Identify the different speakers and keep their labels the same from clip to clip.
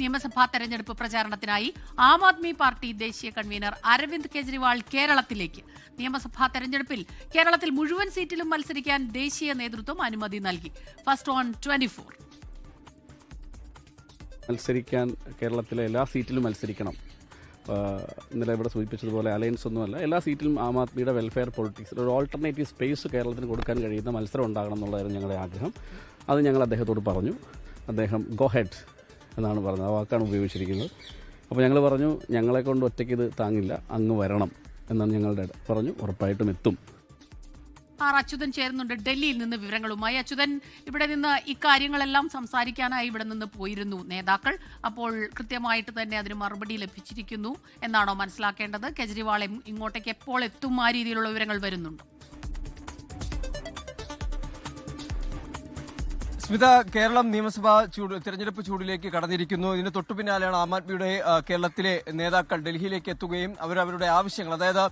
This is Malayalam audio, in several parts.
Speaker 1: നിയമസഭാ തെരഞ്ഞെടുപ്പ് പ്രചാരണത്തിനായി ആം ആദ്മി പാർട്ടി ദേശീയ കൺവീനർ അരവിന്ദ് കെജ്രിവാൾ കേരളത്തിലേക്ക്. നിയമസഭാ തെരഞ്ഞെടുപ്പിൽ കേരളത്തിൽ മുഴുവൻ സീറ്റിലും മത്സരിക്കാൻ ദേശീയ നേതൃത്വം അനുമതി നൽകി. First on twenty four.
Speaker 2: മത്സരിക്കാൻ കേരളത്തിലെ എല്ലാ സീറ്റിലും മത്സരിക്കണം. ഇന്നലെ ഇവിടെ സൂചിപ്പിച്ചതുപോലെ അലയൻസ് ഒന്നുമല്ല എല്ലാ സീറ്റിലും ആം ആദ്മിയുടെ വെൽഫെയർ പൊളിറ്റിക്സ് ഒരു ഓൾട്ടർനേറ്റീവ് സ്പേസ് കേരളത്തിന് കൊടുക്കാൻ കഴിയുന്ന മത്സരം ഉണ്ടാകണം എന്നുള്ളതായിരുന്നു ഞങ്ങളുടെ ആഗ്രഹം. അത് ഞങ്ങൾ അദ്ദേഹത്തോട് പറഞ്ഞു. അദ്ദേഹം ഗോ ഹെഡ് എന്നാണ് പറഞ്ഞത്. ആ വാക്കാണ് ഉപയോഗിച്ചിരിക്കുന്നത്. അപ്പോൾ ഞങ്ങൾ പറഞ്ഞു ഞങ്ങളെ കൊണ്ട് ഒറ്റയ്ക്ക് ഇത് താങ്ങില്ല. അങ്ങ് വരണം എന്നാണ് ഞങ്ങളുടെ പറഞ്ഞു ഉറപ്പായിട്ടും എത്തും.
Speaker 1: ആർ അച്യുതൻ ചേരുന്നുണ്ട് ഡൽഹിയിൽ നിന്ന് വിവരങ്ങളുമായി. അച്യുതൻ ഇവിടെ നിന്ന് ഇക്കാര്യങ്ങളെല്ലാം സംസാരിക്കാനായി ഇവിടെ നിന്ന് പോയിരുന്നു നേതാക്കൾ. അപ്പോൾ കൃത്യമായിട്ട് തന്നെ അതിന് മറുപടി ലഭിച്ചിരിക്കുന്നു എന്നാണോ മനസ്സിലാക്കേണ്ടത്? കെജ്രിവാൾ ഇങ്ങോട്ടേക്ക് എപ്പോൾ എത്തും? ആ രീതിയിലുള്ള വിവരങ്ങൾ വരുന്നുണ്ട്.
Speaker 3: സ്മിത കേരളം നിയമസഭാ ചൂട് തെരഞ്ഞെടുപ്പ് ചൂടിലേക്ക് കടന്നിരിക്കുന്നു. ഇതിന് തൊട്ടു പിന്നാലെയാണ് ആം ആദ്മിയുടെ കേരളത്തിലെ നേതാക്കൾ ഡൽഹിയിലേക്ക് എത്തുകയും അവരവരുടെ ആവശ്യങ്ങൾ അതായത്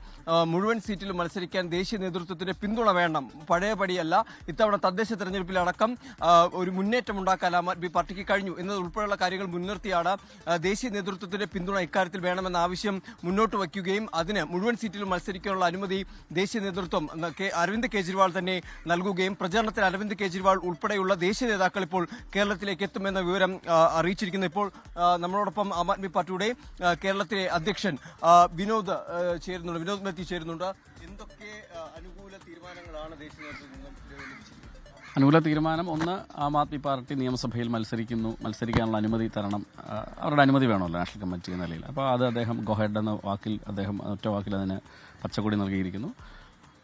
Speaker 3: മുഴുവൻ സീറ്റിലും മത്സരിക്കാൻ ദേശീയ നേതൃത്വത്തിന്റെ പിന്തുണ വേണം. പഴയപടിയല്ല ഇത്തവണ തദ്ദേശ തെരഞ്ഞെടുപ്പിലടക്കം ഒരു മുന്നേറ്റം ഉണ്ടാക്കാൻ ആം ആദ്മി പാർട്ടിക്ക് കഴിഞ്ഞു. എന്നതുൾപ്പെടെയുള്ള കാര്യങ്ങൾ മുൻനിർത്തിയാണ് ദേശീയ നേതൃത്വത്തിന്റെ പിന്തുണ ഇക്കാര്യത്തിൽ വേണമെന്ന ആവശ്യം മുന്നോട്ട് വയ്ക്കുകയും അതിന് മുഴുവൻ സീറ്റിലും മത്സരിക്കാനുള്ള അനുമതി ദേശീയ നേതൃത്വം അരവിന്ദ് കെജ്രിവാൾ തന്നെ നൽകുകയും പ്രചാരണത്തിൽ അരവിന്ദ് കെജ്രിവാൾ ഉൾപ്പെടെയുള്ള ദേശീയ നേതാക്കൾ ഇപ്പോൾ കേരളത്തിലേക്ക് എത്തുമെന്ന വിവരം അറിയിച്ചിരിക്കുന്നു. ഇപ്പോൾ നമ്മളോടൊപ്പം ആം ആദ്മി പാർട്ടിയുടെ കേരളത്തിലെ അധ്യക്ഷൻ വിനോദ് ചേരുന്നുണ്ട്. വിനോദ് മെത്തി ചേരുന്നുണ്ട്. എന്തൊക്കെ അനുകൂല തീരുമാനങ്ങളാണ് ദേശീയ നിന്നും
Speaker 2: അനുകൂല തീരുമാനം ഒന്ന് ആം ആദ്മി പാർട്ടി നിയമസഭയിൽ മത്സരിക്കുന്നു. മത്സരിക്കാനുള്ള അനുമതി തരണം. അവരുടെ അനുമതി വേണമല്ലോ നാഷണൽ കമ്മിറ്റി എന്ന നിലയിൽ. അപ്പോൾ അത് അദ്ദേഹം ഗോഹെഡ് എന്ന വാക്കിൽ അദ്ദേഹം ഒറ്റ വാക്കിൽ അതിന് പച്ചക്കൊടി നൽകിയിരിക്കുന്നു.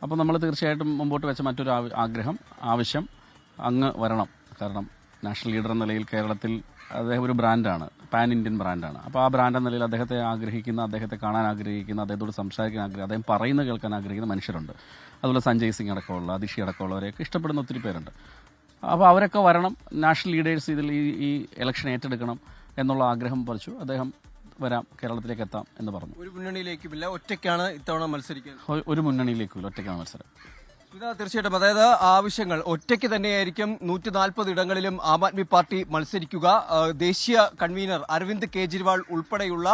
Speaker 2: അപ്പോൾ നമ്മൾ തീർച്ചയായിട്ടും മുമ്പോട്ട് വെച്ച മറ്റൊരു ആഗ്രഹം ആവശ്യം അങ്ങ് വരണം. കാരണം നാഷണൽ ലീഡർ എന്ന നിലയിൽ കേരളത്തിൽ അദ്ദേഹം ഒരു ബ്രാൻഡാണ് പാൻ ഇന്ത്യൻ ബ്രാൻഡാണ്. അപ്പോൾ ആ ബ്രാൻഡ് എന്ന നിലയിൽ അദ്ദേഹത്തെ ആഗ്രഹിക്കുന്ന അദ്ദേഹത്തെ കാണാൻ ആഗ്രഹിക്കുന്ന അദ്ദേഹത്തോട് സംസാരിക്കാൻ ആഗ്രഹിക്കുന്ന അദ്ദേഹം പറയുന്നത് കേൾക്കാൻ ആഗ്രഹിക്കുന്ന മനുഷ്യരുണ്ട്. അതുപോലെ സഞ്ജയ് സിംഗ് അടക്കമുള്ള അതിഷി അടക്കമുള്ളവരെയൊക്കെ ഇഷ്ടപ്പെടുന്ന ഒത്തിരി പേരുണ്ട്. അപ്പോൾ അവരൊക്കെ വരണം നാഷണൽ ലീഡേഴ്സ് ഇതിൽ ഈ ഈ ഇലക്ഷൻ ഏറ്റെടുക്കണം എന്നുള്ള ആഗ്രഹം പറിച്ചു. അദ്ദേഹം വരാം കേരളത്തിലേക്ക് എത്താം എന്ന് പറഞ്ഞു.
Speaker 3: ഒരു മുന്നണിയിലേക്കുമില്ല ഒറ്റയ്ക്കാണ് ഇത്തവണ മത്സരിക്കുന്നത്
Speaker 2: ഒരു മുന്നണിയിലേക്കും ഒറ്റയ്ക്കാണ് മത്സരം.
Speaker 3: തീർച്ചയായിട്ടും. അതായത് ആവശ്യങ്ങൾ ഒറ്റയ്ക്ക് തന്നെയായിരിക്കും നൂറ്റി നാൽപ്പത് ഇടങ്ങളിലും ആം ആദ്മി പാർട്ടി മത്സരിക്കുക. ദേശീയ കൺവീനർ അരവിന്ദ് കെജ്രിവാൾ ഉൾപ്പെടെയുള്ള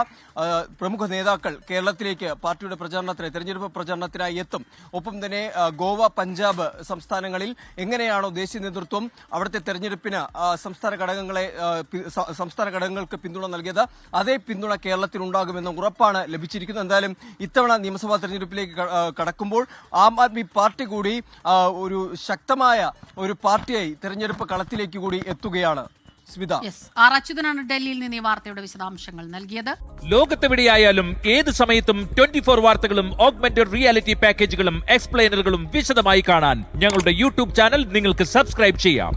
Speaker 3: പ്രമുഖ നേതാക്കൾ കേരളത്തിലേക്ക് പാർട്ടിയുടെ പ്രചാരണത്തിന് തെരഞ്ഞെടുപ്പ് പ്രചാരണത്തിനായി എത്തും. ഒപ്പം തന്നെ ഗോവ പഞ്ചാബ് സംസ്ഥാനങ്ങളിൽ എങ്ങനെയാണോ ദേശീയ നേതൃത്വം അവിടുത്തെ തെരഞ്ഞെടുപ്പിന് സംസ്ഥാന ഘടകങ്ങളെ സംസ്ഥാന ഘടകങ്ങൾക്ക് പിന്തുണ നൽകിയത് അതേ പിന്തുണ കേരളത്തിൽ ഉണ്ടാകുമെന്ന ഉറപ്പാണ് ലഭിച്ചിരിക്കുന്നത്. എന്തായാലും ഇത്തവണ നിയമസഭാ തെരഞ്ഞെടുപ്പിലേക്ക് കടക്കുമ്പോൾ ആം ആദ്മി പാർട്ടി കൂടി ആ, ഒരു ശക്തമായ ഒരു പാർട്ടിയായി തെരഞ്ഞെടുപ്പ് കളത്തിലേക്ക് കൂടി എത്തുകയാണ് സ്മിത.
Speaker 1: ആർ അച്യുതനാണ് ഡൽഹിയിൽ നിന്ന് ഈ വാർത്തയുടെ വിശദാംശങ്ങൾ നൽകിയത്.
Speaker 4: ലോകത്തെവിടെയായാലും ഏത് സമയത്തും ട്വന്റി ഫോർ വാർത്തകളും ഓഗ്മെന്റഡ് റിയാലിറ്റി പാക്കേജുകളും എക്സ്പ്ലെയിനറുകളും വിശദമായി കാണാൻ ഞങ്ങളുടെ യൂട്യൂബ് ചാനൽ നിങ്ങൾക്ക് സബ്സ്ക്രൈബ് ചെയ്യാം.